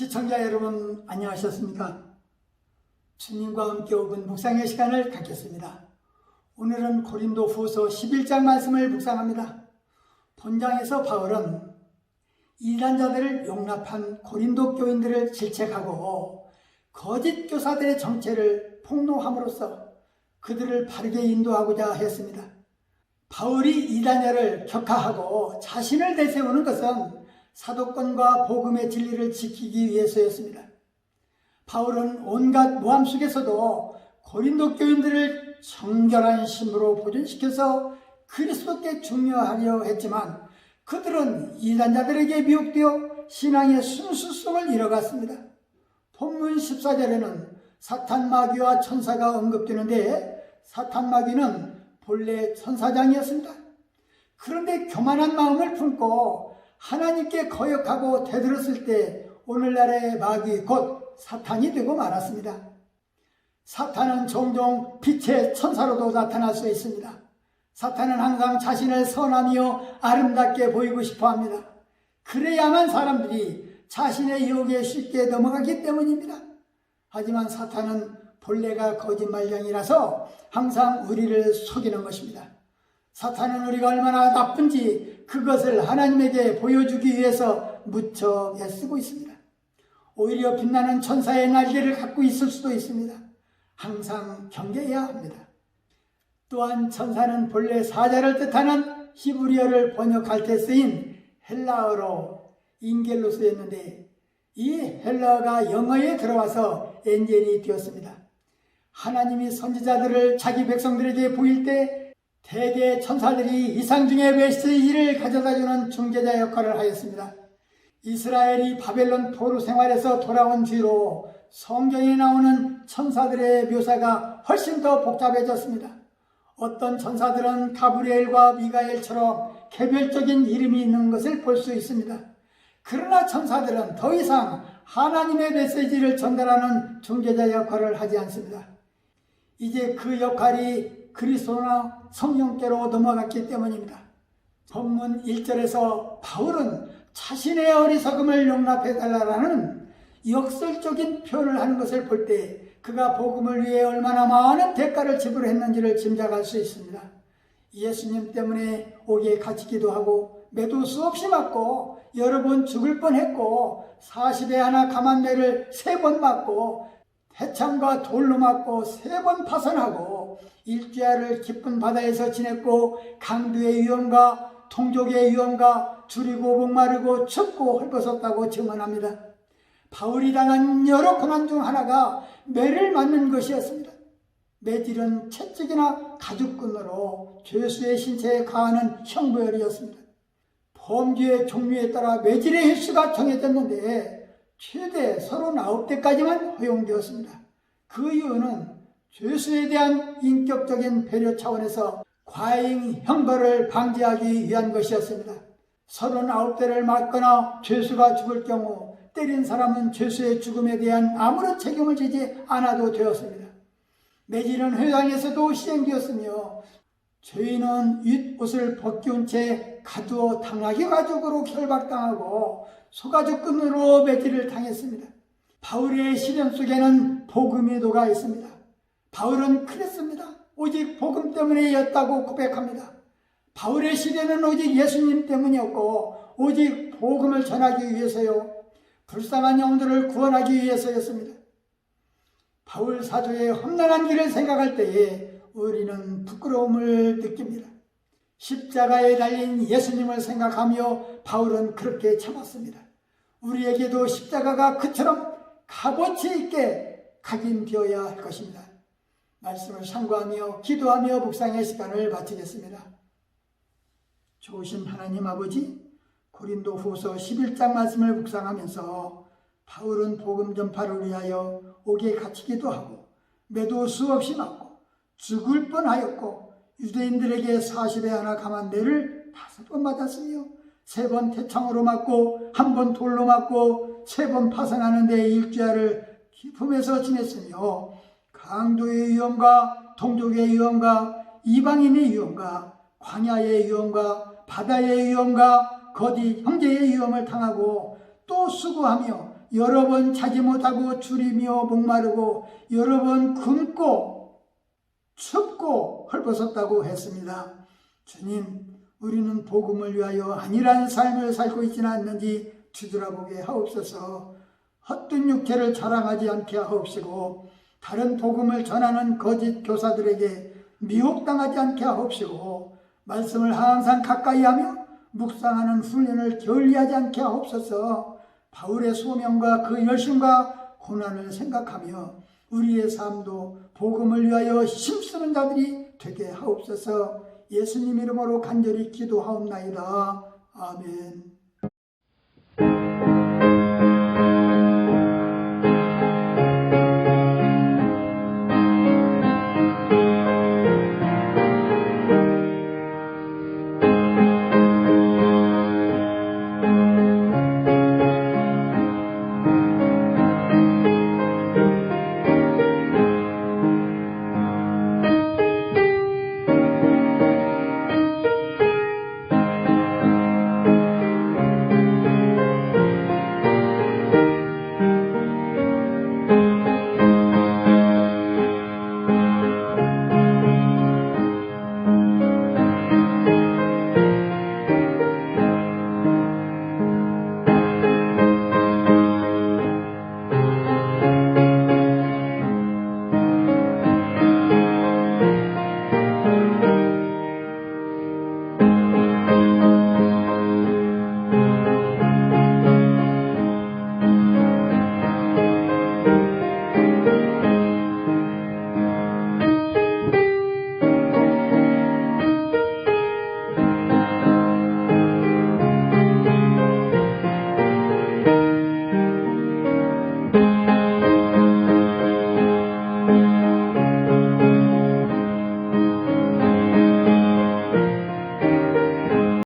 시청자 여러분 안녕하셨습니까? 주님과 함께 오은 묵상의 시간을 갖겠습니다. 오늘은 고린도 후서 11장 말씀을 묵상합니다. 본장에서 바울은 이단자들을 용납한 고린도 교인들을 질책하고 거짓 교사들의 정체를 폭로함으로써 그들을 바르게 인도하고자 했습니다. 바울이 이단자를 격하하고 자신을 내세우는 것은 사도권과 복음의 진리를 지키기 위해서였습니다. 바울은 온갖 모함 속에서도 고린도 교인들을 정결한 심으로 보존시켜서 그리스도께 중요하려 했지만 그들은 이단자들에게 미혹되어 신앙의 순수성을 잃어갔습니다. 본문 14절에는 사탄 마귀와 천사가 언급되는데 사탄 마귀는 본래 천사장이었습니다. 그런데 교만한 마음을 품고 하나님께 거역하고 대들었을 때 오늘날의 마귀 곧 사탄이 되고 말았습니다. 사탄은 종종 빛의 천사로도 나타날 수 있습니다. 사탄은 항상 자신을 선하며 아름답게 보이고 싶어 합니다. 그래야만 사람들이 자신의 유혹에 쉽게 넘어가기 때문입니다. 하지만 사탄은 본래가 거짓말장이라서 항상 우리를 속이는 것입니다. 사탄은 우리가 얼마나 나쁜지 그것을 하나님에게 보여주기 위해서 무척 애쓰고 있습니다. 오히려 빛나는 천사의 날개를 갖고 있을 수도 있습니다. 항상 경계해야 합니다. 또한 천사는 본래 사자를 뜻하는 히브리어를 번역할 때 쓰인 헬라어로 인겔로 쓰였는데 이 헬라어가 영어에 들어와서 엔젤이 되었습니다. 하나님이 선지자들을 자기 백성들에게 보일 때 대개 천사들이 이상 중의 메시지를 가져다주는 중재자 역할을 하였습니다. 이스라엘이 바벨론 포로 생활에서 돌아온 뒤로 성경에 나오는 천사들의 묘사가 훨씬 더 복잡해졌습니다. 어떤 천사들은 가브리엘과 미가엘처럼 개별적인 이름이 있는 것을 볼 수 있습니다. 그러나 천사들은 더 이상 하나님의 메시지를 전달하는 중재자 역할을 하지 않습니다. 이제 그 역할이 그리스도나 성령께로 넘어갔기 때문입니다. 본문 1절에서 바울은 자신의 어리석음을 용납해 달라라는 역설적인 표현을 하는 것을 볼 때 그가 복음을 위해 얼마나 많은 대가를 지불했는지를 짐작할 수 있습니다. 예수님 때문에 옥에 갇히기도 하고 매도 수없이 맞고 여러 번 죽을 뻔했고 40에 하나 가만매를 세 번 맞고 해창과 돌로 맞고 세 번 파선하고 일주야를 깊은 바다에서 지냈고 강두의 위험과 통족의 위험과 줄이고 목마르고 춥고 헐벗었다고 증언합니다. 바울이 당한 여러 고난 중 하나가 매를 맞는 것이었습니다. 매질은 채찍이나 가죽끈으로 죄수의 신체에 가하는 형벌이었습니다. 범죄의 종류에 따라 매질의 횟수가 정해졌는데 최대 39대까지만 허용되었습니다. 그 이유는 죄수에 대한 인격적인 배려 차원에서 과잉 형벌을 방지하기 위한 것이었습니다. 39대를 맞거나 죄수가 죽을 경우 때린 사람은 죄수의 죽음에 대한 아무런 책임을 지지 않아도 되었습니다. 매질은 회당에서도 시행되었으며 죄인은 윗옷을 벗겨온 채 가두어 당나귀 가죽으로 결박당하고 소가죽끈으로 매질을 당했습니다. 바울의 시련 속에는 복음의 도가 있습니다. 바울은 그랬습니다. 오직 복음 때문에였다고 고백합니다. 바울의 시련은 오직 예수님 때문이었고 오직 복음을 전하기 위해서요. 불쌍한 영혼들을 구원하기 위해서였습니다. 바울 사도의 험난한 길을 생각할 때에 우리는 부끄러움을 느낍니다. 십자가에 달린 예수님을 생각하며 바울은 그렇게 참았습니다. 우리에게도 십자가가 그처럼 값어치 있게 각인되어야 할 것입니다. 말씀을 참고하며 기도하며 묵상의 시간을 마치겠습니다. 좋으신 하나님 아버지, 고린도 후서 11장 말씀을 묵상하면서 바울은 복음 전파를 위하여 옥에 갇히기도 하고 매도 수없이 맞고 죽을 뻔하였고 유대인들에게 40에 하나 가만대를 다섯 번 맞았으며 세 번 태창으로 맞고 한 번 돌로 맞고 세 번 파선하는 데 일주야를 기품에서 지냈으며 강도의 위험과 동족의 위험과 이방인의 위험과 광야의 위험과 바다의 위험과 거디 형제의 위험을 당하고 또 수고하며 여러 번 자지 못하고 줄이며 목마르고 여러 번 굶고 춥고 헐벗었다고 했습니다. 주님, 우리는 복음을 위하여 안일한 삶을 살고 있지는 않는지 뒤돌아보게 하옵소서. 헛된 육체를 자랑하지 않게 하옵시고 다른 복음을 전하는 거짓 교사들에게 미혹당하지 않게 하옵시고 말씀을 항상 가까이 하며 묵상하는 훈련을 게을리하지 않게 하옵소서 바울의 소명과 그 열심과 고난을 생각하며 우리의 삶도 복음을 위하여 힘쓰는 자들이 되게 하옵소서 예수님 이름으로 간절히 기도하옵나이다. 아멘